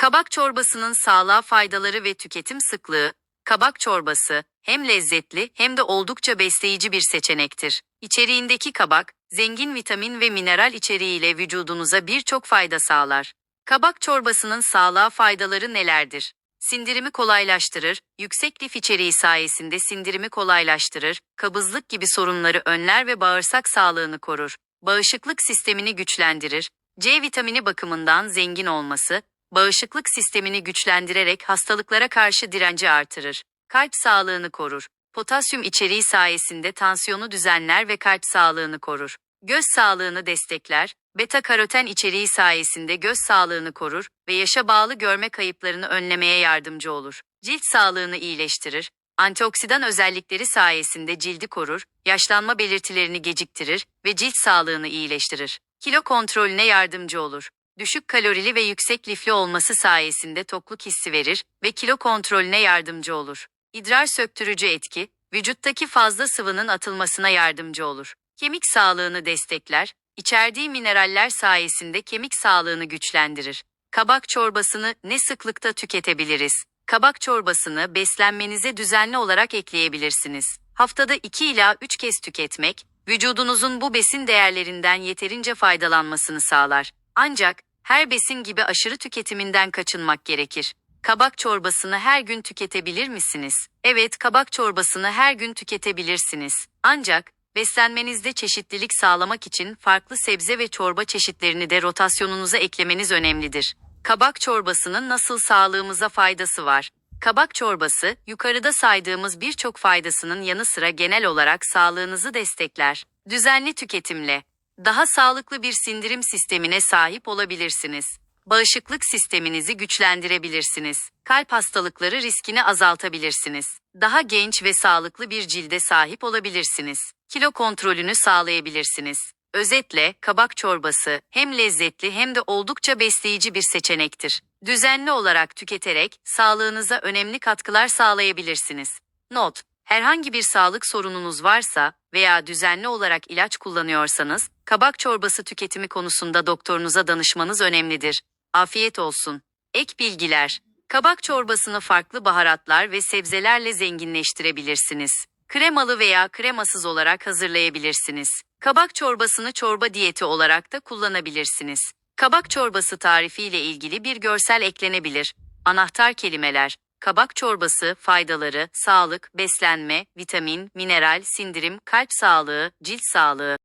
Kabak çorbasının sağlığa faydaları ve tüketim sıklığı. Kabak çorbası hem lezzetli hem de oldukça besleyici bir seçenektir. İçeriğindeki kabak, zengin vitamin ve mineral içeriğiyle vücudunuza birçok fayda sağlar. Kabak çorbasının sağlığa faydaları nelerdir? Sindirimi kolaylaştırır, yüksek lif içeriği sayesinde sindirimi kolaylaştırır, kabızlık gibi sorunları önler ve bağırsak sağlığını korur. Bağışıklık sistemini güçlendirir. C vitamini bakımından zengin olması, bağışıklık sistemini güçlendirerek hastalıklara karşı direnci artırır. Kalp sağlığını korur. Potasyum içeriği sayesinde tansiyonu düzenler ve kalp sağlığını korur. Göz sağlığını destekler, beta karoten içeriği sayesinde göz sağlığını korur ve yaşa bağlı görme kayıplarını önlemeye yardımcı olur. Cilt sağlığını iyileştirir, antioksidan özellikleri sayesinde cildi korur, yaşlanma belirtilerini geciktirir ve cilt sağlığını iyileştirir. Kilo kontrolüne yardımcı olur. Düşük kalorili ve yüksek lifli olması sayesinde tokluk hissi verir ve kilo kontrolüne yardımcı olur. İdrar söktürücü etki, vücuttaki fazla sıvının atılmasına yardımcı olur. Kemik sağlığını destekler, içerdiği mineraller sayesinde kemik sağlığını güçlendirir. Kabak çorbasını ne sıklıkta tüketebiliriz? Kabak çorbasını beslenmenize düzenli olarak ekleyebilirsiniz. Haftada 2 ila 3 kez tüketmek, vücudunuzun bu besin değerlerinden yeterince faydalanmasını sağlar. Ancak her besin gibi aşırı tüketiminden kaçınmak gerekir. Kabak çorbasını her gün tüketebilir misiniz? Evet, kabak çorbasını her gün tüketebilirsiniz. Ancak beslenmenizde çeşitlilik sağlamak için farklı sebze ve çorba çeşitlerini de rotasyonunuza eklemeniz önemlidir. Kabak çorbasının nasıl sağlığımıza faydası var? Kabak çorbası, yukarıda saydığımız birçok faydasının yanı sıra genel olarak sağlığınızı destekler. Düzenli tüketimle daha sağlıklı bir sindirim sistemine sahip olabilirsiniz. Bağışıklık sisteminizi güçlendirebilirsiniz. Kalp hastalıkları riskini azaltabilirsiniz. Daha genç ve sağlıklı bir cilde sahip olabilirsiniz. Kilo kontrolünü sağlayabilirsiniz. Özetle, kabak çorbası hem lezzetli hem de oldukça besleyici bir seçenektir. Düzenli olarak tüketerek sağlığınıza önemli katkılar sağlayabilirsiniz. Not: Herhangi bir sağlık sorununuz varsa veya düzenli olarak ilaç kullanıyorsanız, kabak çorbası tüketimi konusunda doktorunuza danışmanız önemlidir. Afiyet olsun. Ek bilgiler. Kabak çorbasını farklı baharatlar ve sebzelerle zenginleştirebilirsiniz. Kremalı veya kremasız olarak hazırlayabilirsiniz. Kabak çorbasını çorba diyeti olarak da kullanabilirsiniz. Kabak çorbası tarifi ile ilgili bir görsel eklenebilir. Anahtar kelimeler: kabak çorbası, faydaları, sağlık, beslenme, vitamin, mineral, sindirim, kalp sağlığı, cilt sağlığı.